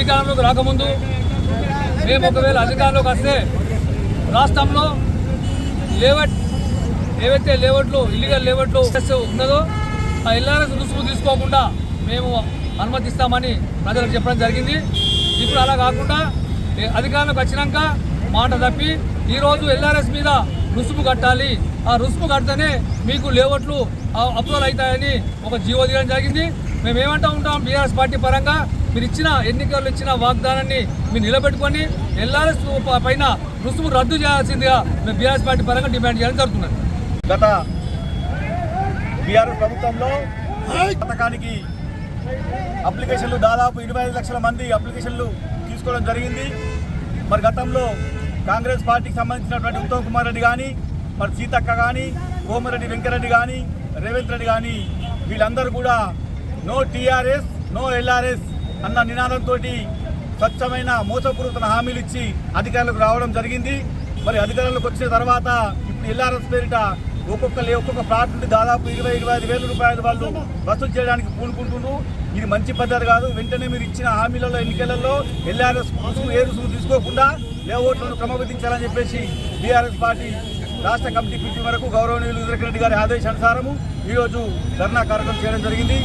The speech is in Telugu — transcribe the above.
అధికారంలోకి రాకముందు మేము ఒకవేళ అధికారంలోకి వస్తే రాష్ట్రంలో లేవట్ ఏవైతే లేవట్లు ఇల్లీగల్ లేవట్లు ఉన్నదో ఆ ఎల్ఆర్ఎస్ రుసుము తీసుకోకుండా మేము అనుమతిస్తామని ప్రజలకు చెప్పడం జరిగింది. ఇప్పుడు అలా కాకుండా అధికారంలోకి వచ్చినాక మాట తప్పి ఈరోజు ఎల్ఆర్ఎస్ మీద రుసుము కట్టాలి. ఆ రుసుము కడితేనే మీకు లేవట్లు అప్రూవల్ అవుతాయని ఒక జీవో తీయడం జరిగింది. మేము ఏమంటా ఉంటాం బీఆర్ఎస్ పార్టీ పరంగా మీరు ఇచ్చిన ఎన్నికల్లో ఇచ్చిన వాగ్దానాన్ని మీరు నిలబెట్టుకొని ఎల్ఆర్ఎస్ పైన రుసుము రద్దు చేయాల్సిందిగా మేము బీఆర్ఎస్ పార్టీ పరంగా డిమాండ్ చేయడం జరుగుతున్నది. గత బీఆర్ఎస్ ప్రభుత్వంలో పథకానికి అప్లికేషన్లు దాదాపు ఇరవై ఐదు లక్షల మంది అప్లికేషన్లు తీసుకోవడం జరిగింది. మరి గతంలో కాంగ్రెస్ పార్టీకి సంబంధించినటువంటి ఉత్తమ్ కుమార్ రెడ్డి కానీ మరి సీతక్క కానీ కోమరెడ్డి వెంకరెడ్డి కానీ రేవంత్ రెడ్డి కానీ వీళ్ళందరూ కూడా నో టీఆర్ఎస్ నో ఎల్ఆర్ఎస్ అన్న నినాదంతో స్వచ్ఛమైన మోసపూరిత హామీలు ఇచ్చి అధికారులకు రావడం జరిగింది. మరి అధికారంలోకి వచ్చిన తర్వాత ఇప్పుడు ఎల్ఆర్ఎస్ పేరిట ఒక్కొక్క లే- ఒక్కొక్క ప్లాట్ నుండి దాదాపు ఇరవై ఇరవై ఐదు వేల రూపాయలు వాళ్ళు వసూలు చేయడానికి పూనుకుంటున్నారు. ఇది మంచి పద్ధతి కాదు. వెంటనే మీరు ఇచ్చిన హామీలలో ఎన్నికలలో ఎల్ఆర్ఎస్ రుసుము ఏ రుసుము తీసుకోకుండా ఏ క్రమబద్ధించాలని చెప్పేసి బీఆర్ఎస్ పార్టీ రాష్ట్ర కమిటీ పిటి వరకు గౌరవనీయులు రెడ్డి గారి ఆదేశానుసారము ఈరోజు ధర్నా కార్యక్రమం చేయడం జరిగింది.